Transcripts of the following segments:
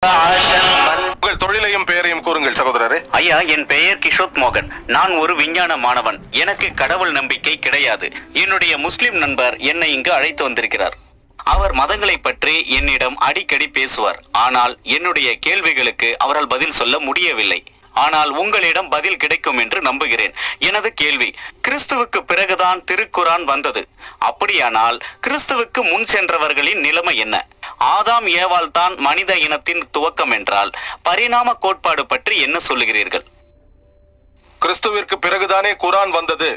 உங்கள் தொழிலையும் பெயரையும் கூறுங்கள் சகோதரரே. ஐயா என் பெயர் கிஷோத் மோகன். நான் ஒரு விஞ்ஞான மாணவன். எனக்கு கடவுள் நம்பிக்கை கிடையாது. என்னுடைய முஸ்லிம் நண்பர் என்னை இங்கு அழைத்து வந்திருக்கிறார். அவர் மதங்களை பற்றி என்னிடம் அடிக்கடி பேசுவார். ஆனால் என்னுடைய கேள்விகளுக்கு அவரால் பதில் சொல்ல முடியவில்லை. ஆனால் உங்களிடம் பதில் கிடைக்கும் என்று நம்புகிறேன். எனது கேள்வி கிறிஸ்துவுக்கு பிறகுதான் திருக்குரான் வந்தது. அப்படியானால் கிறிஸ்துவுக்கு முன் சென்றவர்களின் நிலைமை என்ன? ஆதாம் ஏவால் தான் மனித இனத்தின் துவக்கம் என்றால் பரிணாம கோட்பாடு பற்றி என்ன சொல்லுகிறீர்கள்? கிறிஸ்துவிற்கு பிறகுதானே குரான் வந்தது?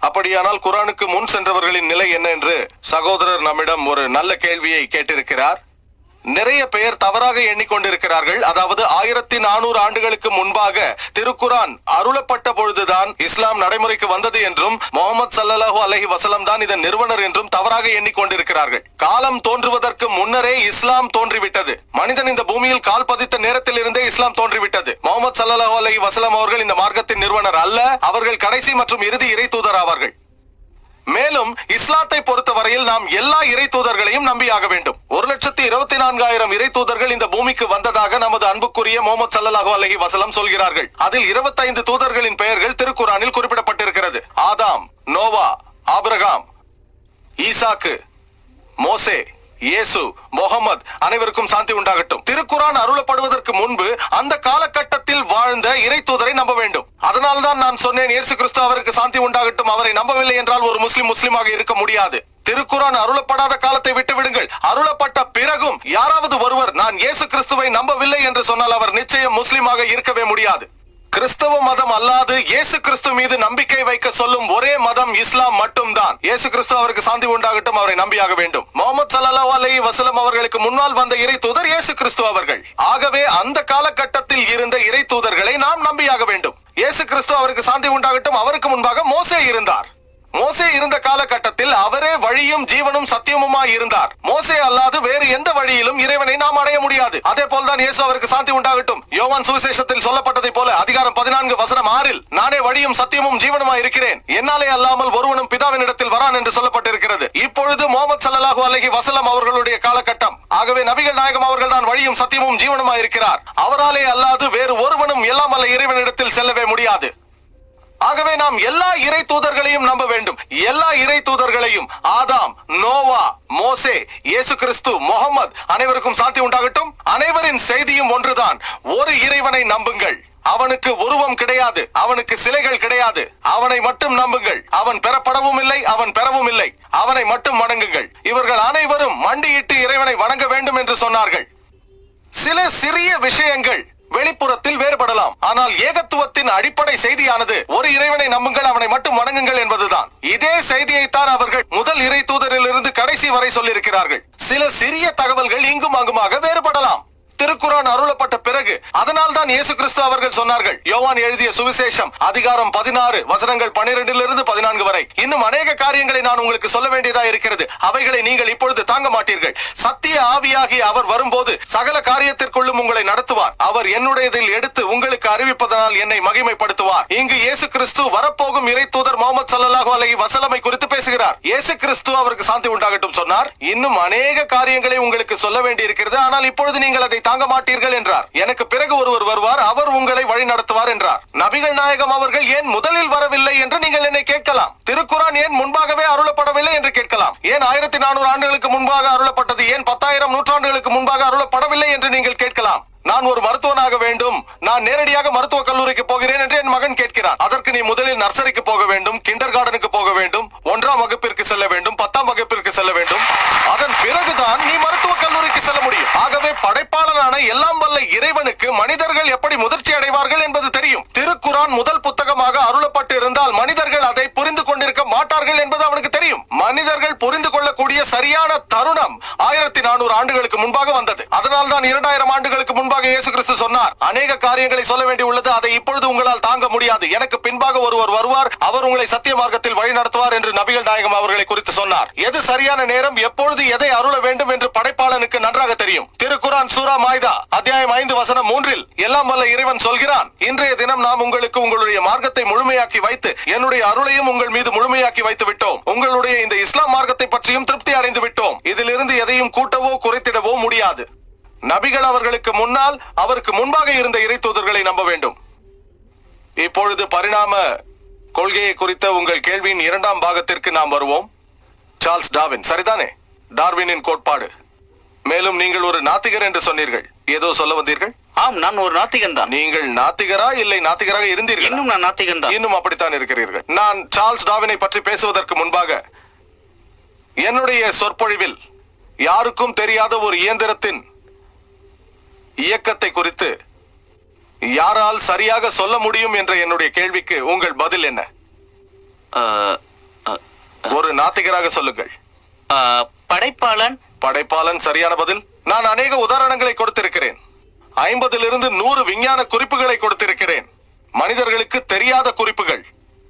அப்படியானால் குரானுக்கு முன் சென்றவர்களின் நிலை என்ன என்று சகோதரர் நம்மிடம் ஒரு நல்ல கேள்வியை கேட்டிருக்கிறார். நிறைய பெயர் தவறாக எண்ணிக்கொண்டிருக்கிறார்கள். அதாவது ஆயிரத்தி நானூறு ஆண்டுகளுக்கு முன்பாக திருக்குரான் அருளப்பட்ட பொழுதுதான் இஸ்லாம் நடைமுறைக்கு வந்தது என்றும் முகமது சல்லல்லாஹு அலஹி வசலம் தான் இதன் நிறுவனர் என்றும் தவறாக எண்ணிக்கொண்டிருக்கிறார்கள். காலம் தோன்றுவதற்கு முன்னரே இஸ்லாம் தோன்றிவிட்டது. மனிதன் இந்த பூமியில் கால் பதித்த நேரத்தில் இருந்தே இஸ்லாம் தோன்றிவிட்டது. முகமது சல்லல்லாஹு அலஹி வசலம் அவர்கள் இந்த மார்க்கத்தின் நிறுவனர் அல்ல அவர்கள் கடைசி மற்றும் இறுதி இறை தூதர் ஆவார்கள். மேலும் இஸ்லாத்தை பொறுத்தவரையில் நாம் எல்லா இறை தூதர்களையும் நம்பியாக வேண்டும். ஒரு லட்சத்தி இருபத்தி நான்காயிரம் இறை தூதர்கள் இந்த பூமிக்கு வந்ததாக நமது அன்புக்குரிய முகமது சல்லாஹூ அலஹி வசலம் சொல்கிறார்கள். அதில் 25 தூதர்களின் பெயர்கள் திருக்குரானில் குறிப்பிடப்பட்டிருக்கிறது. ஆதாம் நோவா ஆபிரகாம் ஈசாக்கு மோசே இயேசு முகமது அனைவருக்கும் சாந்தி உண்டாகட்டும். திருக்குரான் அருளப்படுவதற்கு முன்பு அந்த காலகட்டத்தில் வாழ்ந்த இறை தூதரை நம்ப வேண்டும். அதனால்தான் நான் சொன்னேன் இயேசு கிறிஸ்து அவருக்கு சாந்தி உண்டாகட்டும். அவரை நம்பவில்லை என்றால் ஒரு முஸ்லிம் முஸ்லிமாக இருக்க முடியாது. திருக்குரான் அருளப்படாத காலத்தை விட்டு விடுங்கள். அருளப்பட்ட பிறகும் யாராவது ஒருவர் நான் இயேசு கிறிஸ்துவை நம்பவில்லை என்று சொன்னால் அவர் நிச்சயம் முஸ்லிமாக இருக்கவே முடியாது. கிறிஸ்தவ மதம் அல்லாது இயேசு கிறிஸ்து மீது நம்பிக்கை வைக்க சொல்லும் ஒரே மதம் இஸ்லாம் மட்டும்தான். இயேசு கிறிஸ்து அவருக்கு சாந்தி உண்டாகட்டும் அவரை நம்பியாக வேண்டும். முகமது சல்லா அலி வசலம் அவர்களுக்கு முன்னால் வந்த இறை தூதர் இயேசு கிறிஸ்து அவர்கள். ஆகவே அந்த காலகட்டத்தில் இருந்த இறை தூதர்களை நாம் நம்பியாக வேண்டும். இயேசு கிறிஸ்து அவருக்கு சாந்தி உண்டாகட்டும் அவருக்கு முன்பாக மோசே இருந்தார். மோசே இருந்த காலகட்டத்தில் அவரே வழியும் ஜீவனும் சத்தியமுமாய் இருந்தார். மோசே அல்லாது வேறு எந்த வழியிலும் இறைவனை நாம் அடைய முடியாது. அதே போல்தான் இயேசு அவருக்கு சாந்தி உண்டாகட்டும். யோவான் சுவிசேஷத்தில் சொல்லப்பட்டதை போல அதிகாரம் பதினான்கு வசனம் ஆறில் நானே வழியும் சத்தியமும் ஜீவனுமாய் இருக்கிறேன். என்னாலே அல்லாமல் ஒருவனும் பிதாவினிடத்தில் வரான் என்று சொல்லப்பட்டிருக்கிறது. இப்பொழுது முகமது சல்லாஹூ அலஹி வசலம் அவர்களுடைய காலகட்டம். ஆகவே நபிகள் நாயகம் அவர்கள் தான் வழியும் சத்தியமும் ஜீவனுமாய் இருக்கிறார். அவராலே அல்லாது வேறு ஒருவனும் எல்லாம் அல்ல இறைவனிடத்தில் செல்லவே முடியாது. ஆகவே நாம் எல்லா இறை தூதர்களையும் நம்ப வேண்டும். எல்லா இறை தூதர்களையும் ஆதாம் நோவா மோசே இயேசு கிறிஸ்து முகமது அனைவருக்கும் சாத்தி உண்டாகட்டும். அனைவரின் செய்தியும் ஒன்றுதான். ஒரு இறைவனை நம்புங்கள். அவனுக்கு உருவம் கிடையாது. அவனுக்கு சிலைகள் கிடையாது. அவனை மட்டும் நம்புங்கள். அவன் பெறப்படவும் இல்லை அவன் பெறவும் இல்லை. அவனை மட்டும் வணங்குங்கள். இவர்கள் அனைவரும் மண்டியிட்டு இறைவனை வணங்க வேண்டும் என்று சொன்னார்கள். சில சிறிய விஷயங்கள். வெளிப்புறத்தில் வேறுபடலாம். ஆனால் ஏகத்துவத்தின் அடிப்படை செய்தியானது ஒரு இறைவனை நம்புங்கள் அவனை மட்டும் வணங்குங்கள் என்பதுதான். இதே செய்தியைத்தான் அவர்கள் முதல் இறை தூதரிலிருந்து கடைசி வரை சொல்லியிருக்கிறார்கள். சில சிறிய தகவல்கள் இங்கும் அங்குமாக வேறு திருக்குரான் அருளப்பட்ட பிறகு அதனால் தான் இயேசு கிறிஸ்து அவர்கள் சொன்னார்கள். யோவான் எழுதிய சுவிசேஷம் அதிகாரம் பதினாறு வசனங்கள் பனிரெண்டிலிருந்து பதினான்கு வரை. இன்னும் அநேக காரியங்களை நான் உங்களுக்கு சொல்ல வேண்டியதா இருக்கிறது. அவைகளை நீங்கள் இப்பொழுது தாங்க மாட்டீர்கள். சத்திய ஆவியாகி அவர் வரும்போது சகல காரியத்திற்குள்ளும் உங்களை நடத்துவார். அவர் என்னுடையதில் எடுத்து உங்களுக்கு அறிவிப்பதனால் என்னை மகிமைப்படுத்துவார். இங்கு இயேசு கிறிஸ்து வரப்போகும் இறை தூதர் முகமது சல்லல்லாஹு அலைஹி வசலமை குறித்து பேசுகிறார். இயேசு கிறிஸ்து அவருக்கு சாந்தி உண்டாகட்டும் சொன்னார். இன்னும் அநேக காரியங்களை உங்களுக்கு சொல்ல வேண்டி இருக்கிறது ஆனால் இப்பொழுது நீங்கள் அதை தாங்க மாட்டீர்கள் என்றார். எனக்கு பிறகு ஒருவர் வருவார் அவர் உங்களை வழி நடத்துவார் என்றார். நபிகள் நாயகம் அவர்கள் ஏன் முதலில் வரவில்லை என்று நீங்கள் என்னை கேட்கலாம். திருக்குரான் ஏன் முன்பாகவே அருளப்படவில்லை என்று கேட்கலாம். ஏன் ஆயிரத்தி நானூறு ஆண்டுகளுக்கு முன்பாக அருளப்பட்டது ஏன் பத்தாயிரம் நூற்றாண்டுகளுக்கு முன்பாக அருளப்படவில்லை என்று நீங்கள் கேட்கலாம். நான் ஒரு மருத்துவனாக வேண்டும் நான் நேரடியாக மருத்துவ கல்லூரிக்கு போகிறேன் என்று என் மகன் கேட்கிறான் அதற்கு நீ முதலில் நர்சரிக்கு போக வேண்டும் கிண்டர் கார்டனுக்கு போக வேண்டும் ஒன்றாம் வகுப்பிற்கு செல்ல வேண்டும் பத்தாம் வகுப்பிற்கு செல்ல வேண்டும் அதன் பிறகுதான் நீ மருத்துவ கல்லூரிக்கு செல்ல முடியும் ஆகவே படைப்பாளனான எல்லாம் வல்ல இறைவனுக்கு மனிதர்கள் எப்படி முதிர்ச்சி அடைவார்கள் என்பது தெரியும். திருக்குரான் முதல் புத்தகமாக அருளப்பட்டு இருந்தால் மனிதர்கள் அதை புரிந்து கொண்டிருக்க மாட்டார்கள் என்பது அவனுக்கு தெரியும். மனிதர்கள் புரிந்து கொள்ளக்கூடிய சரியான தருணம் ஆயிரத்தி நானூறு ஆண்டுகளுக்கு முன்பாக வந்தது. அதனால் தான் இரண்டாயிரம் ஆண்டுகளுக்கு முன்பாக இயேசு கிறிஸ்து சொன்னார். அநேக காரியங்களை சொல்ல வேண்டி உள்ளது. அதை இப்பொழுது உங்களால் தாங்க முடியாது. எனக்கு பின்பாக ஒருவர் வருவார். அவர் உங்களை சத்திய மார்க்கத்தில் வழி நடத்துவார் என்று நபிகள் நாயகம் அவர்களை குறித்து சொன்னார். எது சரியான நேரம்? எப்பொழுது எதை அருள வேண்டும் என்று மனிதனுக்கு நன்றாக தெரியும். திருக்குரான் சூரா மாய்தா அத்தியாயம் ஐந்து வசனம் மூன்றில் எல்லாம் வல்ல இறைவன் சொல்கிறான். இன்றைய தினம் நாம் உங்களுக்கு உங்களுடைய மார்க்கத்தை முழுமையாக்கி வைத்து என்னுடைய அருளையும் உங்கள் மீது முழுமையாக்கி வைத்து விட்டோம். உங்களுடைய இந்த இஸ்லாம் மார்க்கத்தை பற்றியும் திருப்தி அடைந்து விட்டோம். இதிலிருந்து எதையும் கூட்டவோ குறைத்திடவோ முடியாது. நபிகள் அவர்களுக்கு முன்னால் அவருக்கு முன்பாக இருந்த இறை தூதர்களை நம்ப வேண்டும். இப்பொழுது பரிணாம கொள்கையை குறித்த உங்கள் கேள்வியின் இரண்டாம் பாகத்திற்கு நாம் வருவோம். சார்ல்ஸ் டார்வின் சரிதானே? டார்வினின் கோட்பாடு. மேலும் நீங்கள் ஒரு நாத்திகர் என்று சொன்னீர்கள். ஏதோ சொல்ல வந்தீர்கள்? ஆம் நான் ஒரு நாத்திகன் தான். நீங்கள் நாத்திகரா இல்லை நாத்திகராக இருந்தீர்கள்? இன்னும் நான் நாத்திகன் தான். இன்னும் அப்படித்தான் இருக்கிறீர்கள். நான் சார்ல்ஸ் டார்வினை பற்றி பேசுவதற்கு முன்பாக என்னுடைய சொற்பொழிவில் யாருக்கும் தெரியாத ஒரு இயந்திரத்தின் இயக்கத்தை குறித்து யாரால் சரியாக சொல்ல முடியும் என்ற என்னுடைய கேள்விக்கு உங்கள் பதில் என்ன? ஒரு நாத்திகராக சொல்லுங்கள். படைப்பாளன் படைப்பாளன் சரியான பதில்? நான் அநேக உதாரணங்களை கொடுத்திருக்கிறேன். ஐம்பதிலிருந்து நூறு விஞ்ஞான குறிப்புகளை கொடுத்திருக்கிறேன். மனிதர்களுக்கு தெரியாத குறிப்புகள்.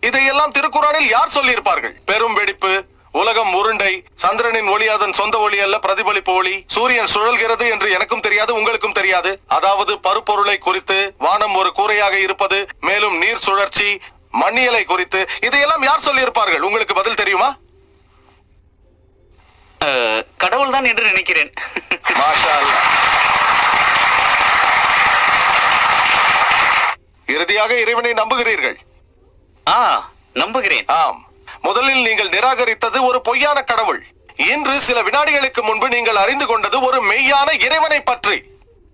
இதையெல்லாம் திருக்குறானில் யார் சொல்லியிருப்பார்கள்? பெரும் வெடிப்பு உலகம் உருண்டை சந்திரனின் ஒளி அதன் சொந்த ஒளி அல்ல பிரதிபலிப்பு ஒளி. சூரியன் சுழல்கிறது என்று எனக்கும் தெரியாது உங்களுக்கும் தெரியாது. அதாவது பருப்பொருளை குறித்து வானம் ஒரு கூரையாக இருப்பது மேலும் நீர் சுழற்சி மண்ணியலை குறித்து. இதையெல்லாம் யார் சொல்லியிருப்பார்கள்? உங்களுக்கு பதில் தெரியுமா? அஹ், கடவுள்தான் என்று நினைக்கிறேன். இறுதியாக இறைவனை நம்புகிறீர்கள். ஆ நம்புகிறேன். ஆம். முதலில் நீங்கள் நிராகரித்தது ஒரு பொய்யான கடவுள். இன்று சில வினாடிகளுக்கு முன்பு நீங்கள் அறிந்து கொண்டது ஒரு மெய்யான இறைவனை பற்றி.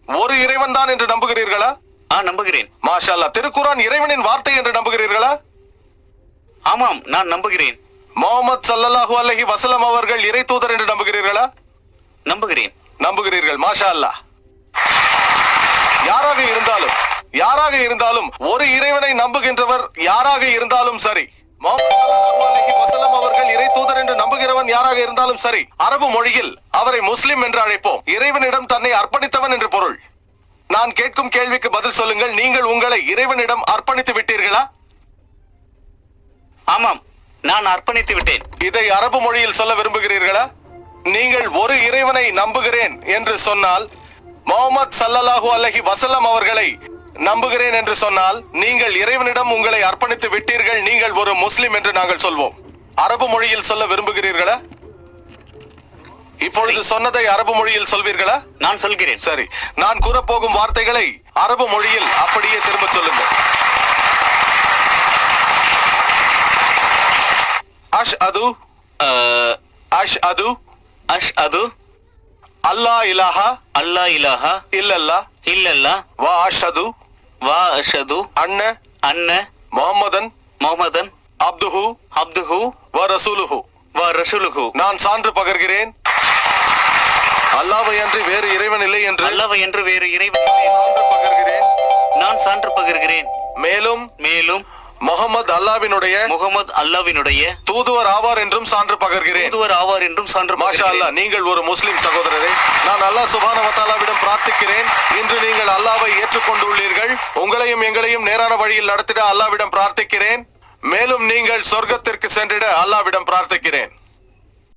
ஒரு இறைவன் தான் என்று நம்புகிறீர்களா? ஆ நம்புகிறேன். மாஷா. திருக்குரான் இறைவனின் வார்த்தை என்று நம்புகிறீர்களா? ஆமாம் நான் நம்புகிறேன். முகமது சல்லல்லாஹு அலைஹி வஸல்லம் அவர்கள் இறை தூதர் என்று நம்புகிறீர்களா? நம்புகிறேன். நம்புகிறீர்கள் மாஷா அல்லாஹ் யாராக இருந்தாலும் யாராக இருந்தாலும் ஒரு இறைவனை நம்புகின்றவர் யாராக இருந்தாலும் சரி. வஸல்லம் அவர்கள் இறை தூதர் என்று நம்புகிறவன் யாராக இருந்தாலும் சரி அரபு மொழியில் அவரை முஸ்லிம் என்று அழைப்போம். இறைவனிடம் தன்னை அர்ப்பணித்தவன் என்று பொருள். நான் கேட்கும் கேள்விக்கு பதில் சொல்லுங்கள் நீங்கள் உங்களை இறைவனிடம் அர்ப்பணித்து விட்டீர்களா? ஆமாம். நான் அர்ப்பணித்து விட்டேன். இதை அரபு மொழியில் சொல்ல விரும்புகிறீர்களா? நீங்கள் ஒரு இறைவனை நம்புகிறேன் என்று சொன்னால் முகமது சல்லல்லாஹு அலைஹி வஸல்லம் அவர்களை நம்புகிறேன் என்று சொன்னால் நீங்கள் இறைவனிடம் உங்களை அர்ப்பணித்து விட்டீர்கள் நீங்கள் ஒரு முஸ்லிம் என்று நாங்கள் சொல்வோம். அரபு மொழியில் சொல்ல விரும்புகிறீர்களா? இப்பொழுது சொன்னதை அரபு மொழியில் சொல்வீர்களா? நான் சொல்கிறேன். சரி. நான் கூறப்போகும் வார்த்தைகளை அரபு மொழியில் அப்படியே திரும்ப சொல்லுங்கள். அஷ் அது அஷ் அது அஷ் அது. அல்லா இலாஹா அல்லா இலாஹா. இல்லல்லா. இல்லல்லா. வா அஷது. வா அஷது. அன்ன. அன்ன. முஹம்மதன். முஹம்மதன். அப்துஹு. அப்துஹு. வ ரசூலுஹு. வ ரசூலுஹு. நான் சான்று பகர்கிறேன். அல்லாவை அன்றி வேறு இறைவன் இல்லை என்று அல்லவை என்று வேறு இறைவன் இல்லை. சான்று பகர்கிறேன். நான் சான்று பகிர்கிறேன். மேலும் மேலும் முகமது அல்லாவினுடைய முகமது அல்லாவினுடைய தூதுவர் ஆவார் என்றும் சான்று பகர்கிறேன். தூதுவர் ஆவார் என்றும் சான்று மாஷா. அல்லாஹ் நீங்கள் ஒரு முஸ்லிம் சகோதரரே நான் அல்லாஹ் சுபான வத்தாலாவிடம் பிரார்த்திக்கிறேன். இன்று நீங்கள் அல்லாவை ஏற்றுக்கொண்டுள்ளீர்கள். உங்களையும் எங்களையும் நேரான வழியில் நடத்திட அல்லாவிடம் பிரார்த்திக்கிறேன். மேலும் நீங்கள் சொர்க்கத்திற்கு சென்றிட அல்லாவிடம் பிரார்த்திக்கிறேன்.